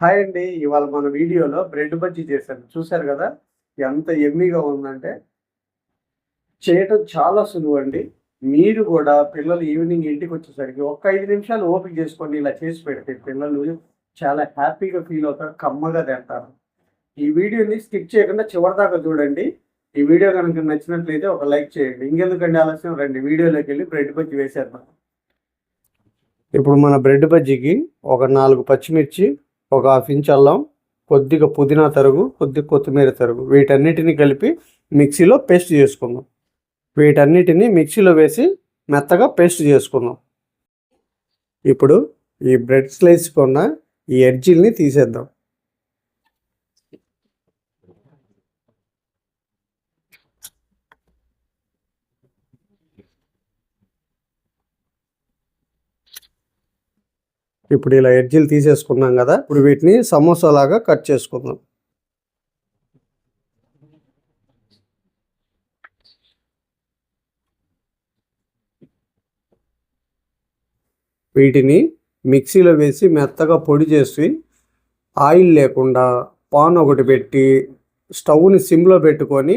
Hi అండి. ఇవాళ మన వీడియోలో బ్రెడ్ బజ్జీ చేశాను. చూశారు కదా? ఎంత ఎమ్మీగా ఉందంటే చేయటం చాలా సులువు అండి. మీరు కూడా పిల్లలు ఈవినింగ్ ఇంటికి వచ్చేసరికి ఒక్క ఐదు నిమిషాలు ఓపిక చేసుకోండి ఇలా చేసి పెడితే పిల్లలు చాలా హ్యాపీగా ఫీల్ అవుతారు కమ్మగా తింటారు. ఈ వీడియోని స్కిప్ చేయకుండా చివరిదాకా చూడండి. ఈ వీడియో కనుక నచ్చినట్లయితే ఒక లైక్ చేయండి. ఇంకెందుకండి ఆలస్యం? రండి వీడియోలోకి వెళ్ళి బ్రెడ్ బజ్జీ వేసేద్దాం. ఇప్పుడు మన బ్రెడ్ బజ్జీకి ఒక నాలుగు పచ్చిమిర్చి ఒక హాఫ్ ఇంచ్ అల్లం కొద్దిగా పుదీనా తరుగు కొద్దిగా కొత్తిమీర తరుగు. వీటన్నిటిని కలిపి మిక్సీలో పేస్ట్ చేసుకుందాం. వీటన్నిటిని మిక్సీలో వేసి మెత్తగా పేస్ట్ చేసుకుందాం. ఇప్పుడు ఈ బ్రెడ్ స్లైస్ కొన్న ఈ ఎడ్జీల్ని తీసేద్దాం. ఇప్పుడు ఇలా ఎడ్జీలు తీసేసుకున్నాం కదా ఇప్పుడు వీటిని సమోసా లాగా కట్ చేసుకుందాం. వీటిని మిక్సీలో వేసి మెత్తగా పొడి చేసి ఆయిల్ లేకుండా పాన్ ఒకటి పెట్టి స్టవ్ని సిమ్లో పెట్టుకొని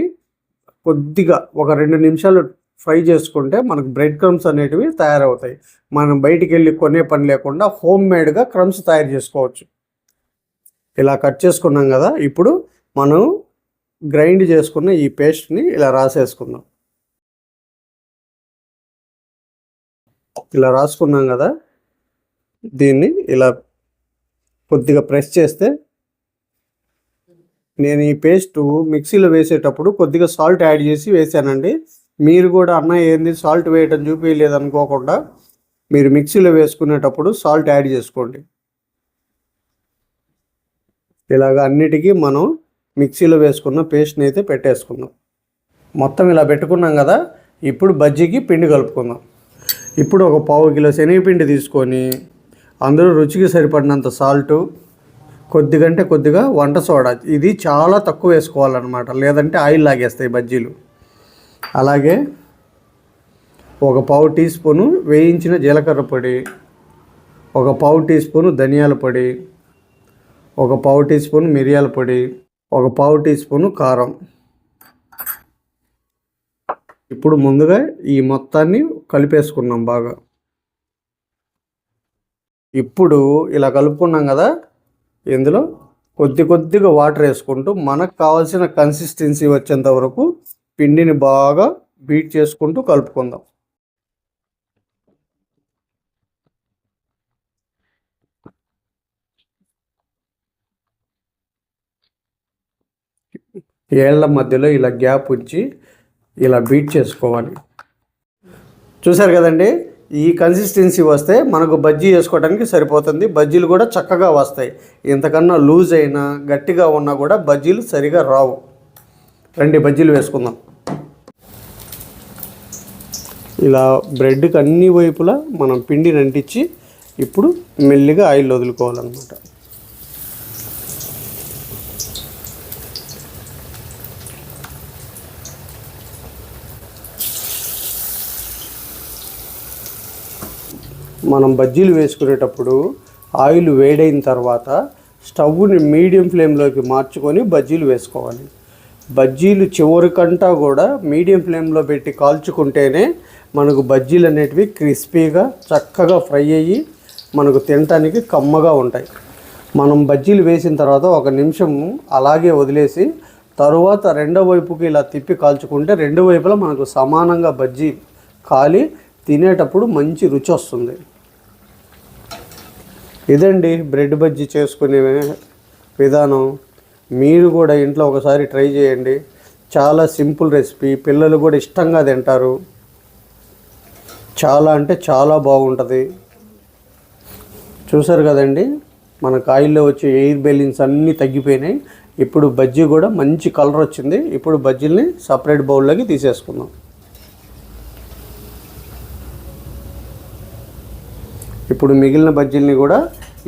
కొద్దిగా ఒక రెండు నిమిషాలు ఫ్రై చేసుకుంటే మనకు బ్రెడ్ క్రమ్స్ అనేటివి తయారవుతాయి. మనం బయటికి వెళ్ళి కొనే పని లేకుండా హోమ్ మేడ్గా క్రమ్స్ తయారు చేసుకోవచ్చు. ఇలా కట్ చేసుకున్నాం కదా ఇప్పుడు మనం గ్రైండ్ చేసుకున్న ఈ పేస్ట్ని ఇలా రాసేసుకుందాం. ఇలా రాసుకున్నాం కదా దీన్ని ఇలా కొద్దిగా ప్రెస్ చేస్తే నేను ఈ పేస్ట్ మిక్సీలో వేసేటప్పుడు కొద్దిగా సాల్ట్ యాడ్ చేసి వేసానండి. మీరు కూడా అన్న ఏంది? సాల్ట్ వేయటం చూపించలేదు అనుకోకుండా మీరు మిక్సీలో వేసుకునేటప్పుడు సాల్ట్ యాడ్ చేసుకోండి. ఇలాగ అన్నిటికీ మనం మిక్సీలో వేసుకున్న పేస్ట్ని అయితే పెట్టేసుకుందాం. మొత్తం ఇలా పెట్టుకున్నాం కదా ఇప్పుడు బజ్జీకి పిండి కలుపుకుందాం. ఇప్పుడు ఒక పావు కిలో శనగపిండి తీసుకొని అందులో రుచికి సరిపడినంత సాల్టు కొద్దిగంటే కొద్దిగా వంట సోడా. ఇది చాలా తక్కువ వేసుకోవాలన్నమాట. లేదంటే ఆయిల్ లాగేస్తాయి బజ్జీలు. అలాగే ఒక పావు టీ స్పూను వేయించిన జీలకర్ర పొడి ఒక పావు టీ స్పూను ధనియాల పొడి ఒక పావు టీ స్పూన్ మిరియాల పొడి ఒక పావు టీ స్పూను కారం. ఇప్పుడు ముందుగా ఈ మొత్తాన్ని కలిపేసుకున్నాం బాగా. ఇప్పుడు ఇలా కలుపుకున్నాం కదా ఇందులో కొద్ది కొద్దిగా వాటర్ వేసుకుంటూ మనకు కావాల్సిన కన్సిస్టెన్సీ వచ్చేంత వరకు పిండిని బాగా బీట్ చేసుకుంటూ కలుపుకుందాం. ఏళ్ళ మధ్యలో ఇలా గ్యాప్ ఉంచి ఇలా బీట్ చేసుకోవాలి. చూసారు కదండి? ఈ కన్సిస్టెన్సీ వస్తే మనకు బజ్జీ చేసుకోవడానికి సరిపోతుంది. బజ్జీలు కూడా చక్కగా వస్తాయి. ఇంతకన్నా లూజ్ అయినా గట్టిగా ఉన్నా కూడా బజ్జీలు సరిగా రావు. రండి బజ్జీలు వేసుకుందాం. ఇలా బ్రెడ్కి అన్ని వైపులా మనం పిండిని అంటించి ఇప్పుడు మెల్లిగా ఆయిల్ వదులుకోవాలన్నమాట. మనం బజ్జీలు వేసుకునేటప్పుడు ఆయిల్ వేడైన తర్వాత స్టవ్ని మీడియం ఫ్లేమ్లోకి మార్చుకొని బజ్జీలు వేసుకోవాలి. బజ్జీలు చివరికంటా కూడా మీడియం ఫ్లేమ్లో పెట్టి కాల్చుకుంటేనే మనకు బజ్జీలు అనేటివి క్రిస్పీగా చక్కగా ఫ్రై అయ్యి మనకు తినటానికి కమ్మగా ఉంటాయి. మనం బజ్జీలు వేసిన తర్వాత ఒక నిమిషం అలాగే వదిలేసి తరువాత రెండో వైపుకి ఇలా తిప్పి కాల్చుకుంటే రెండు వైపులా మనకు సమానంగా బజ్జీ కాలి తినేటప్పుడు మంచి రుచి వస్తుంది. ఇదండి బ్రెడ్ బజ్జీ చేసుకునే విధానం. మీరు కూడా ఇంట్లో ఒకసారి ట్రై చేయండి. చాలా సింపుల్ రెసిపీ. పిల్లలు కూడా ఇష్టంగా తింటారు. చాలా అంటే చాలా బాగుంటుంది. చూసారు కదండి? మన కాయిల్లో వచ్చే ఎయిర్ బెలూన్స్ అన్నీ తగ్గిపోయినాయి. ఇప్పుడు బజ్జీ కూడా మంచి కలర్ వచ్చింది. ఇప్పుడు బజ్జీల్ని సపరేట్ బౌల్లోకి తీసేసుకుందాం. ఇప్పుడు మిగిలిన బజ్జీల్ని కూడా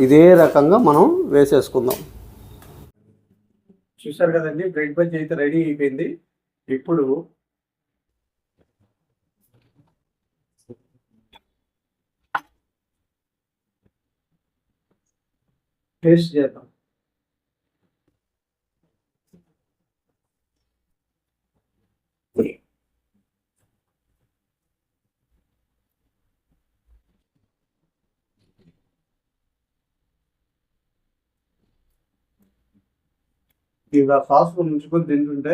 ఇదే రకంగా మనం వేసేసుకుందాం. చూసారు కదండి? బ్రెడ్ బజ్జీ అయితే రెడీ అయిపోయింది. ఇప్పుడు పేస్ట్ చేద్దాం. ఇలా సాసులు ఉంచుకొని తింటుంటే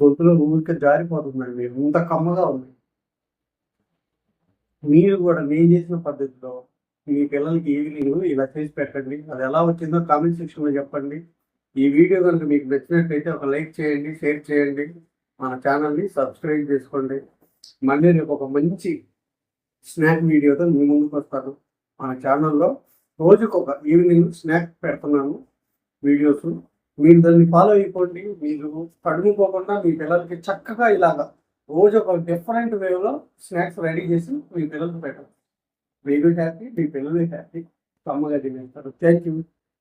గొంతులో ఊరికే జారిపోతుందండి ఇంత కమ్మగా ఉంది. మీరు కూడా నేను చేసిన పద్ధతిలో మీ పిల్లలకి ఈవినింగ్ ఇలా చేసి పెట్టండి. అది ఎలా వచ్చిందో కామెంట్ సెక్షన్లో చెప్పండి. ఈ వీడియో కనుక మీకు నచ్చినట్లయితే ఒక లైక్ చేయండి షేర్ చేయండి. మన ఛానల్ని సబ్స్క్రైబ్ చేసుకోండి. మళ్ళీ రేపు ఒక మంచి స్నాక్ వీడియోతో మీ ముందుకు వస్తాను. మన ఛానల్లో రోజుకు ఒక ఈవినింగ్ స్నాక్ పెడుతున్నాను. వీడియోస్ మీరు దాన్ని ఫాలో అయిపోండి. మీరు తడుముకోకుండా మీ పిల్లలకి చక్కగా ఇలాగా రోజు ఒక డిఫరెంట్ వేలో స్నాక్స్ రెడీ చేసి మీ పిల్లలకి పెట్టండి. మీరు హ్యాపీ మీ పిల్లలు హ్యాపీ అమ్మగారి తినేస్తారు థ్యాంక్ యూ